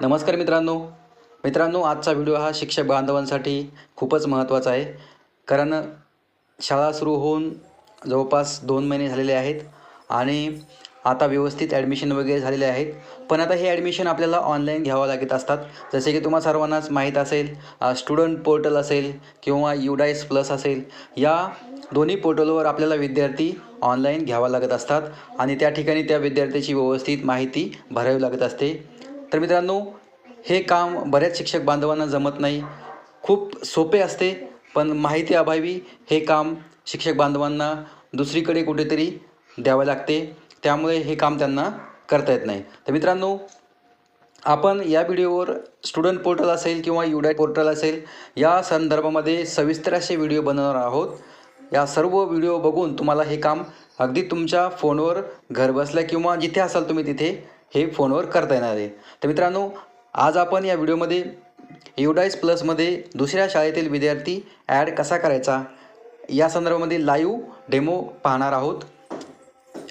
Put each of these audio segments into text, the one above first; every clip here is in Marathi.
नमस्कार मित्रांनो. मित्रांनो आजचा व्हिडिओ हा शिक्षक बांधवांसाठी खूपच महत्त्वाचा आहे. कारण शाळा सुरू होऊन जवळपास दोन महिने झालेले आहेत आणि आता व्यवस्थित ॲडमिशन वगैरे झालेले आहेत. पण आता हे ॲडमिशन आपल्याला ऑनलाईन घ्यावं लागत असतात. जसे की तुम्हा सर्वांनाच माहीत असेल स्टुडंट पोर्टल असेल किंवा युडाईस प्लस असेल या दोन्ही पोर्टलवर आपल्याला विद्यार्थी ऑनलाईन घ्यावा लागत असतात आणि त्या ठिकाणी त्या विद्यार्थ्याची व्यवस्थित माहिती भरावी लागत असते. तर मित्रांनो हे काम बऱ्याच शिक्षक बांधवांना जमत नाही. खूप सोपे असते पण माहिती अभावी हे काम शिक्षक बांधवांना दुसरीकडे कुठेतरी द्यावं लागते. त्यामुळे हे काम त्यांना करता येत नाही. तर मित्रांनो आपण या व्हिडिओवर स्टुडंट पोर्टल असेल किंवा युडाय पोर्टल असेल या संदर्भामध्ये सविस्तर असे व्हिडिओ बनवणार आहोत. या सर्व व्हिडिओ बघून तुम्हाला हे काम अगदी तुमच्या फोनवर घरबसल्या किंवा जिथे असाल तुम्ही तिथे हे फोनवर करता येणार आहे. तर मित्रांनो आज आपण या व्हिडिओमध्ये युडाईस प्लसमध्ये दुसऱ्या शाळेतील विद्यार्थी ॲड कसा करायचा या संदर्भामध्ये लाईव्ह डेमो पाहणार आहोत.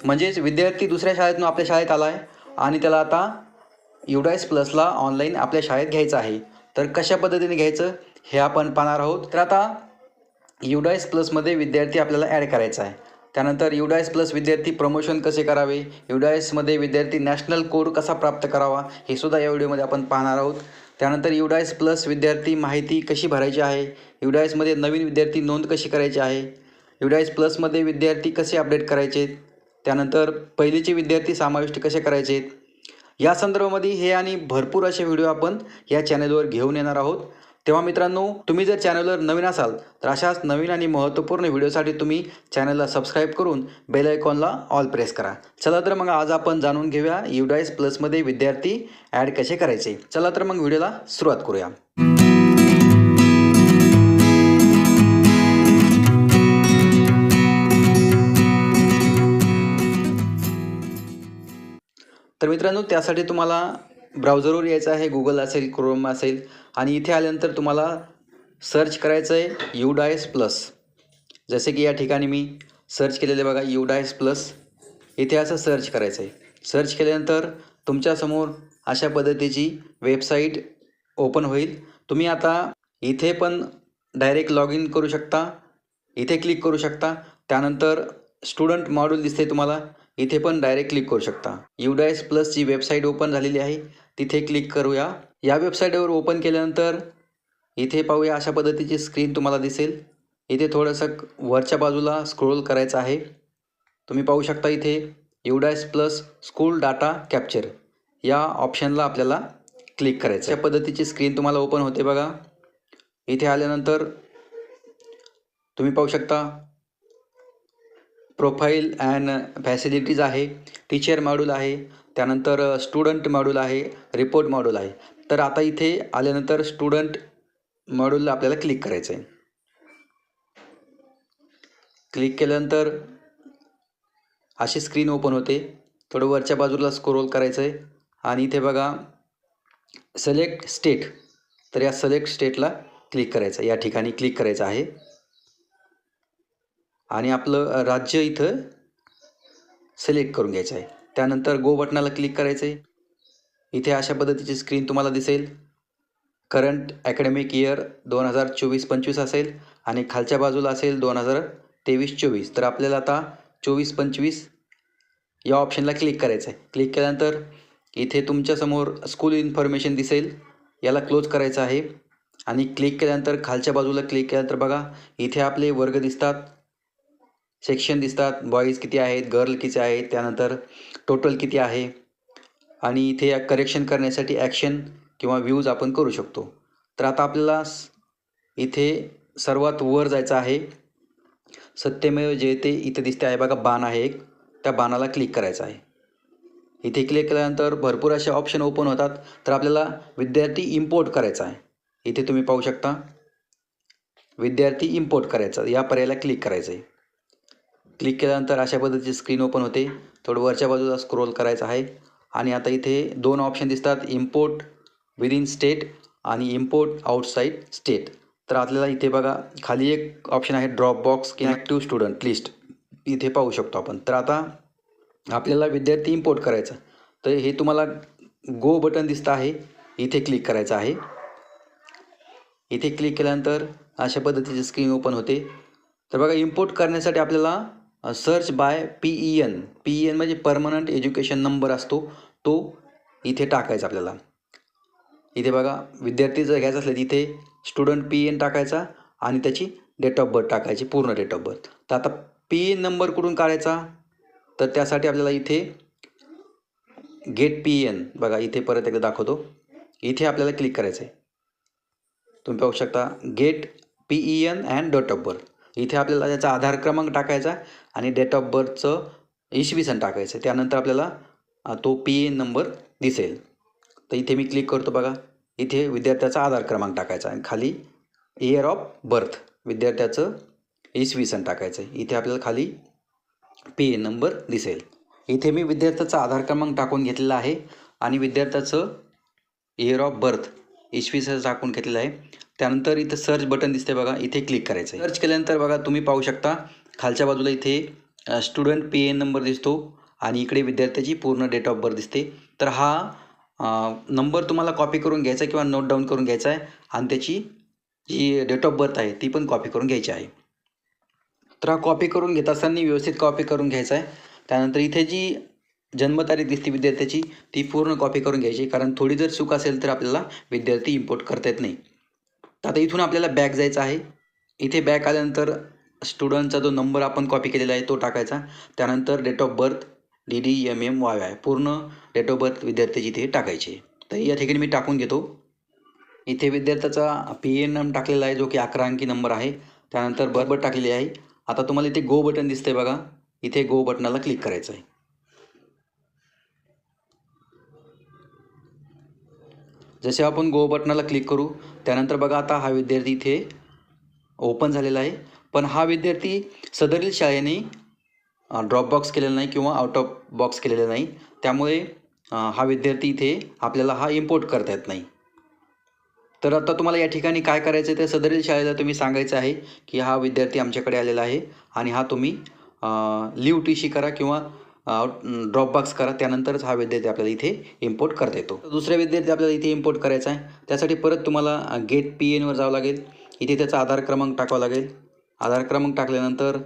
म्हणजेच विद्यार्थी दुसऱ्या शाळेतून आपल्या शाळेत आला आहे आणि त्याला आता युडाईस प्लसला ऑनलाईन आपल्या शाळेत घ्यायचं आहे. तर कशा पद्धतीने घ्यायचं हे आपण पाहणार आहोत. तर आता युडाईस प्लसमध्ये विद्यार्थी आपल्याला ॲड करायचा आहे. त्यानंतर युडायस प्लस विद्यार्थी प्रमोशन कसे करावे? युडायसमध्ये विद्यार्थी नॅशनल कोड कसा प्राप्त करावा? हे सुद्धा या व्हिडिओमध्ये आपण पाहणार आहोत. त्यानंतर युडायस प्लस विद्यार्थी माहिती कशी भरायची आहे? युडायसमध्ये नवीन विद्यार्थी नोंद कशी करायची आहे? युडायस प्लसमध्ये विद्यार्थी कसे अपडेट करायचे? त्यानंतर पहिलीचे विद्यार्थी समाविष्ट कसे करायचे? या संदर्भामध्ये हे आणि भरपूर असे व्हिडिओ आपण या चॅनलवर घेऊन येणार आहोत. तेव्हा मित्रांनो तुम्ही जर चॅनलवर नवीन असाल तर अशाच नवीन आणि महत्त्वपूर्ण व्हिडिओसाठी तुम्ही चॅनलला सबस्क्राईब करून बेल आयकॉनला ऑल प्रेस करा. चला तर मग आज आपण जाणून घेऊया युडाईस प्लसमध्ये विद्यार्थी ॲड कसे करायचे. चला तर मग व्हिडिओला सुरुवात करूया. तर मित्रांनो त्यासाठी तुम्हाला ब्राउझरवर यायचं आहे गुगल असेल क्रोम असेल. आणि इथे आल्यानंतर तुम्हाला सर्च करायचं आहे युडायस प्लस जसे की या ठिकाणी मी सर्च केलेले बघा युडायस प्लस इथे असं सर्च करायचं आहे सर्च केल्यानंतर तुमच्यासमोर अशा पद्धतीची वेबसाईट ओपन होईल. तुम्ही आता इथे पण डायरेक्ट लॉग इन करू शकता. इथे क्लिक करू शकता. त्यानंतर स्टुडंट मॉड्यूल दिसते तुम्हाला. इथे पण डायरेक्ट क्लिक करू शकता. युडायस प्लसची वेबसाईट ओपन झालेली आहे. तिथे क्लिक करूया. या वेबसाईटवर ओपन केल्यानंतर इथे पाहूया अशा पद्धतीची स्क्रीन तुम्हाला दिसेल. इथे थोडंसं वरच्या बाजूला स्क्रोल करायचं आहे. तुम्ही पाहू शकता इथे UDISE plus school data capture या ऑप्शनला आपल्याला क्लिक करायचं या पद्धतीची स्क्रीन तुम्हाला ओपन होते बघा. इथे आल्यानंतर तुम्ही पाहू शकता प्रोफाईल अँड फॅसिलिटीज आहे. टीचर मॉड्यूल आहे. त्यानंतर स्टुडंट मॉड्यूल आहे रिपोर्ट मॉड्यूल आहे. तर आता इथे आल्यानंतर स्टुडंट मॉड्यूलला आपल्याला क्लिक करायचं आहे क्लिक केल्यानंतर अशी स्क्रीन ओपन होते. थोडं वरच्या बाजूला स्क्रोल करायचं आहे आणि इथे बघा सिलेक्ट स्टेट तर या सिलेक्ट स्टेटला क्लिक करायचं या ठिकाणी क्लिक करायचं आहे. आणि आपलं राज्य इथं सिलेक्ट करून घ्यायचं आहे. त्यानंतर गो बटनाला क्लिक करायचं आहे इथे अशा पद्धतीची स्क्रीन तुम्हाला दिसेल. करंट अकॅडमिक इयर दोन हजार चोवीस पंचवीस असेल आणि खालच्या बाजूला असेल दोन हजार तेवीस चोवीस. तर आपल्याला आता चोवीस पंचवीस या ऑप्शनला क्लिक करायचं आहे क्लिक केल्यानंतर इथे तुमच्यासमोर स्कूल इन्फॉर्मेशन दिसेल. याला क्लोज करायचं आहे. आणि क्लिक केल्यानंतर खालच्या बाजूला क्लिक केल्यानंतर बघा इथे आपले वर्ग दिसतात. सेक्शन दिसतात. बॉईज किती आहेत? गर्ल किती आहेत? त्यानंतर टोटल किती आहे? आणि इथे करेक्शन करण्यासाठी ॲक्शन किंवा व्ह्यूज आपण करू शकतो. तर आता आपल्याला इथे सर्वात वर जायचं आहे. सत्यमेव जे ते इथे दिसते आहे. बघा बाण आहे एक. त्या बाणाला क्लिक करायचं आहे. इथे क्लिक केल्यानंतर भरपूर असे ऑप्शन ओपन होतात. तर आपल्याला विद्यार्थी इम्पोर्ट करायचा आहे. इथे तुम्ही पाहू शकता. विद्यार्थी इम्पोर्ट करायचा. या पर्यायाला क्लिक करायचं आहे क्लिक केल्यानंतर अशा पद्धतीची स्क्रीन ओपन होते. थोडं वरच्या बाजूला स्क्रोल करायचं आहे. आणि आता इथे दोन ऑप्शन दिसतात इम्पोर्ट विदिन स्टेट आणि इम्पोर्ट आउटसाईड स्टेट तर आपल्याला इथे बघा खाली एक ऑप्शन आहे drop box active student list इथे पाहू शकतो आपण. तर आता आपल्याला विद्यार्थी इम्पोर्ट करायचा. तर हे तुम्हाला गो बटन दिसतं आहे. इथे क्लिक करायचं आहे. इथे क्लिक केल्यानंतर अशा पद्धतीची स्क्रीन ओपन होते. तर बघा इम्पोर्ट करण्यासाठी आपल्याला search by P E N P E N म्हणजे परमनंट एज्युकेशन नंबर असतो. तो इथे टाकायचा आपल्याला. इथे बघा विद्यार्थी जर घ्यायचं असलं तिथे स्टुडंट पी एन टाकायचा आणि त्याची डेट ऑफ बर्थ टाकायची पूर्ण डेट ऑफ बर्थ तर आता पी एन नंबर कुठून काढायचा? तर त्यासाठी आपल्याला इथे गेट पी एन बघा इथे परत एकदा दाखवतो. इथे आपल्याला क्लिक करायचं आहे तुम्ही पाहू शकता get P E N and date of birth इथे आपल्याला त्याचा आधार क्रमांक टाकायचा. आणि डेट ऑफ बर्थचं इसवी सन टाकायचं. त्यानंतर आपल्याला तो पी एन नंबर दिसेल. तर इथे मी क्लिक करतो बघा. इथे विद्यार्थ्याचा आधार क्रमांक टाकायचा आणि खाली इयर ऑफ बर्थ विद्यार्थ्याचं इसवी सन टाकायचं. आहे इथे आपल्याला खाली पी एन नंबर दिसेल. इथे मी विद्यार्थ्याचा आधार क्रमांक टाकून घेतलेला आहे आणि विद्यार्थ्याचं इयर ऑफ बर्थ इसवी सन टाकून घेतलेलं आहे. त्यानंतर इथं सर्च बटन दिसते बघा. इथे क्लिक करायचं आहे सर्च केल्यानंतर बघा तुम्ही पाहू शकता खालच्या बाजूला इथे स्टुडंट पी एन नंबर दिसतो आणि इकडे विद्यार्थ्याची पूर्ण डेट ऑफ बर्थ दिसते. तर हा नंबर तुम्हाला कॉपी करून घ्यायचा किंवा नोट डाऊन करून घ्यायचा आहे आणि त्याची जी डेट ऑफ बर्थ आहे ती पण कॉपी करून घ्यायची आहे. तर हा कॉपी करून घेत असताना व्यवस्थित कॉपी करून घ्यायचा आहे. त्यानंतर इथे जी जन्मतारीख दिसते विद्यार्थ्याची ती पूर्ण कॉपी करून घ्यायची कारण थोडी जर चूक असेल तर आपल्याला विद्यार्थी इम्पोर्ट करता येत नाही. तर आता इथून आपल्याला बॅक जायचं आहे. इथे बॅक आल्यानंतर स्टुडंटचा जो नंबर आपण कॉपी केलेला आहे तो टाकायचा. त्यानंतर date of birth D D M M Y Y पूर्ण डेट ऑफ बर्थ विद्यार्थ्याची इथे टाकायची. तर या ठिकाणी मी टाकून घेतो. इथे विद्यार्थ्याचा पी एन एम टाकलेला आहे जो की अकरा अंकी नंबर आहे. त्यानंतर बरोबर टाकलेली आहे. आता तुम्हाला इथे गो बटन दिसतंय बघा. इथे गो बटनाला क्लिक करायचं आहे. जसे आपण गो बटनाला क्लिक करू त्यानंतर बघा आता हा विद्यार्थी इथे ओपन झालेला आहे. पण हा विद्यार्थी सदरील शाळेने ड्रॉप बॉक्स केलेला नाही किंवा आउट ऑफ बॉक्स केलेला नाही. त्यामुळे हा विद्यार्थी इथे आपल्याला हा इम्पोर्ट करता येत नाही. तर आता तुम्हाला या ठिकाणी काय करायचं आहे? ते सदरील शाळेला तुम्ही सांगायचं आहे की हा विद्यार्थी आमच्याकडे आलेला आहे आणि हा तुम्ही लिव टीशी करा किंवा ड्रॉप बॉक्स करा. त्यानंतरच हा विद्यार्थी आपल्याला इथे इम्पोर्ट करता येतो. दुसरा विद्यार्थी आपल्याला इथे इम्पोर्ट करायचा आहे. त्यासाठी परत तुम्हाला गेट पी एनवर जावं लागेल. इथे त्याचा आधार क्रमांक टाकावा लागेल. आधार क्रमांक टाकल्यानंतर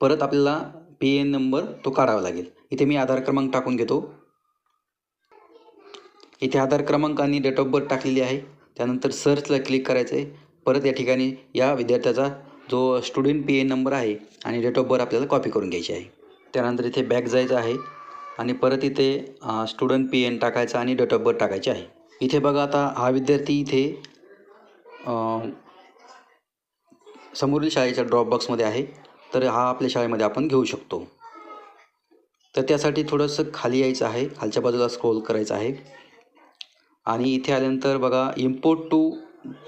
परत आपल्याला पी एन नंबर तो काढावा लागेल. इथे मी आधार क्रमांक टाकून घेतो. इथे आधार क्रमांक आणि डेट ऑफ बर्थ टाकलेली आहे. त्यानंतर सर्चला क्लिक करायचं आहे परत या ठिकाणी या विद्यार्थ्याचा जो स्टुडंट पी एन नंबर आहे आणि डेट ऑफ बर्थ आपल्याला कॉपी करून घ्यायची आहे. त्यानंतर इथे बॅक जायचं आहे आणि परत इथे स्टुडंट पी एन टाकायचा आणि डेट ऑफ बर्थ टाकायची आहे. इथे बघा आता हा विद्यार्थी इथे समोरील शाळेच्या ड्रॉपबॉक्समध्ये आहे. तर हा आपल्या शाळेमध्ये आपण घेऊ शकतो. तर त्यासाठी थोडंसं खाली यायचं आहे. खालच्या बाजूला स्क्रोल करायचं आहे. आणि इथे आल्यानंतर बघा इम्पोर्ट टू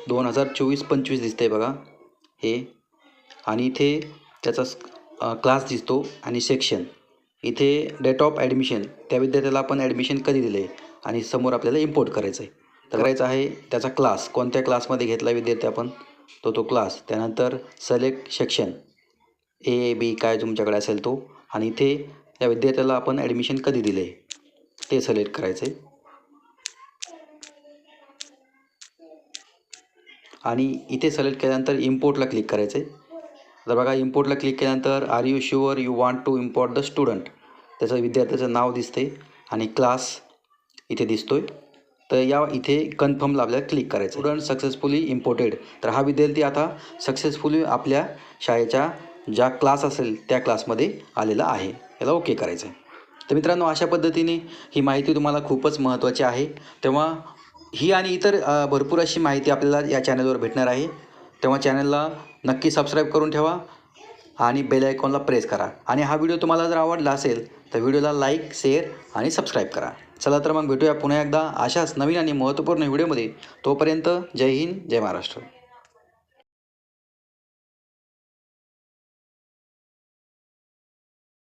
दोन हजार चोवीस पंचवीस दिसतंय बघा. हे. आणि इथे त्याचा क्लास दिसतो. आणि सेक्शन इथे डेट ऑफ ॲडमिशन त्या विद्यार्थ्याला आपण ॲडमिशन कधी दिले? आणि समोर आपल्याला इम्पोर्ट करायचं आहे तर करायचं आहे त्याचा क्लास कोणत्या क्लासमध्ये घेतला विद्यार्थी आपण? तो तो क्लास त्यानंतर सिलेक्ट सेक्शन ए बी काय तुमच्याकडे असेल तो. आणि इथे या विद्यार्थ्याला आपण ॲडमिशन कधी दिले ते सिलेक्ट करायचं आहे आणि इथे सिलेक्ट केल्यानंतर इम्पोर्टला क्लिक करायचं आहे तर बघा इम्पोर्टला क्लिक केल्यानंतर are you sure you want to import the student त्याचं विद्यार्थ्याचं नाव दिसते आणि क्लास इथे दिसतो आहे तर या इथे कन्फर्मला आपल्याला क्लिक करायचं. स्टुडंट सक्सेसफुली इम्पोर्टेड तर हा विद्यार्थी आता सक्सेसफुली आपल्या शाळेच्या ज्या क्लास असेल त्या क्लासमध्ये आलेला आहे. याला ओके करायचं आहे तर मित्रांनो अशा पद्धतीने ही माहिती तुम्हाला खूपच महत्त्वाची आहे. तेव्हा ही आणि इतर भरपूर अशी माहिती आपल्याला या चॅनलवर भेटणार आहे. तेव्हा चॅनलला नक्की सबस्क्राईब करून ठेवा आणि बेल आयकॉनला प्रेस करा. आणि हा व्हिडिओ तुम्हाला जर आवडला असेल तर व्हिडिओला लाईक शेअर आणि सबस्क्राईब करा. चला तर मग भेटूया पुन्हा एकदा अशाच नवीन आणि महत्त्वपूर्ण व्हिडिओमध्ये. तोपर्यंत जय हिंद जय महाराष्ट्र.